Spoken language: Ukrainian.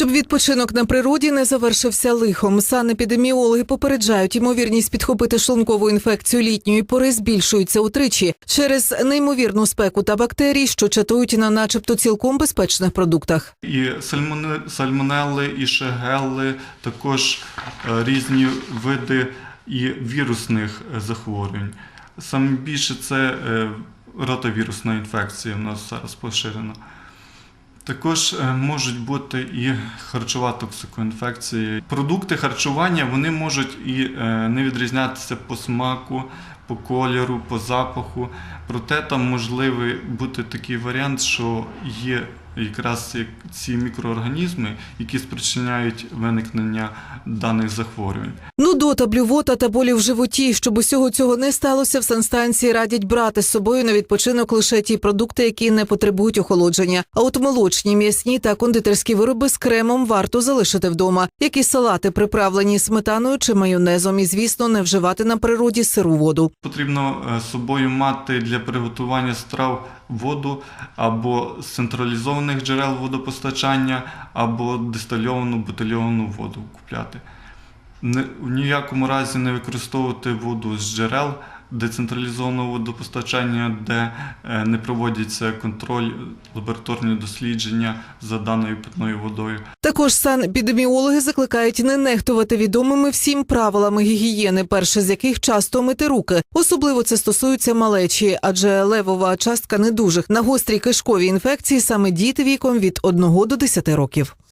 Щоб відпочинок на природі не завершився лихом, санепідеміологи попереджають, ймовірність підхопити шлункову інфекцію літньої пори збільшується утричі через неймовірну спеку та бактерій, що чатують на начебто цілком безпечних продуктах. І сальмоне- сальмонелли, і шегелли, також е, різні види і вірусних е, захворювань. Саме більше це е, ротавірусна інфекція в нас зараз поширена. Також е, можуть бути і харчова токсикоінфекція. Продукти харчування вони можуть і е, не відрізнятися по смаку, по кольору, по запаху. Проте там можливий бути такий варіант, що є якраз як ці мікроорганізми, які спричиняють виникнення даних захворювань. Нудота, блювота та болі в животі. Щоб усього цього не сталося, в санстанції радять брати з собою на відпочинок лише ті продукти, які не потребують охолодження. А от молочні, м'ясні та кондитерські вироби з кремом варто залишити вдома, як і салати, приправлені сметаною чи майонезом, і звісно, не вживати на природі сиру воду. Потрібно е, з собою мати для приготування страв воду або з централізованих джерел водопостачання, або дистильовану бутильовану воду купляти. В ніякому разі не використовувати воду з джерел децентралізованого водопостачання, де е, не проводяться контроль, лабораторні дослідження за даною питною водою. Також санепідеміологи закликають не нехтувати відомими всім правилами гігієни, перше з яких часто мити руки. Особливо це стосується малечі, адже левова частка недужих на гострі кишкові інфекції саме діти віком від 1 до 10 років.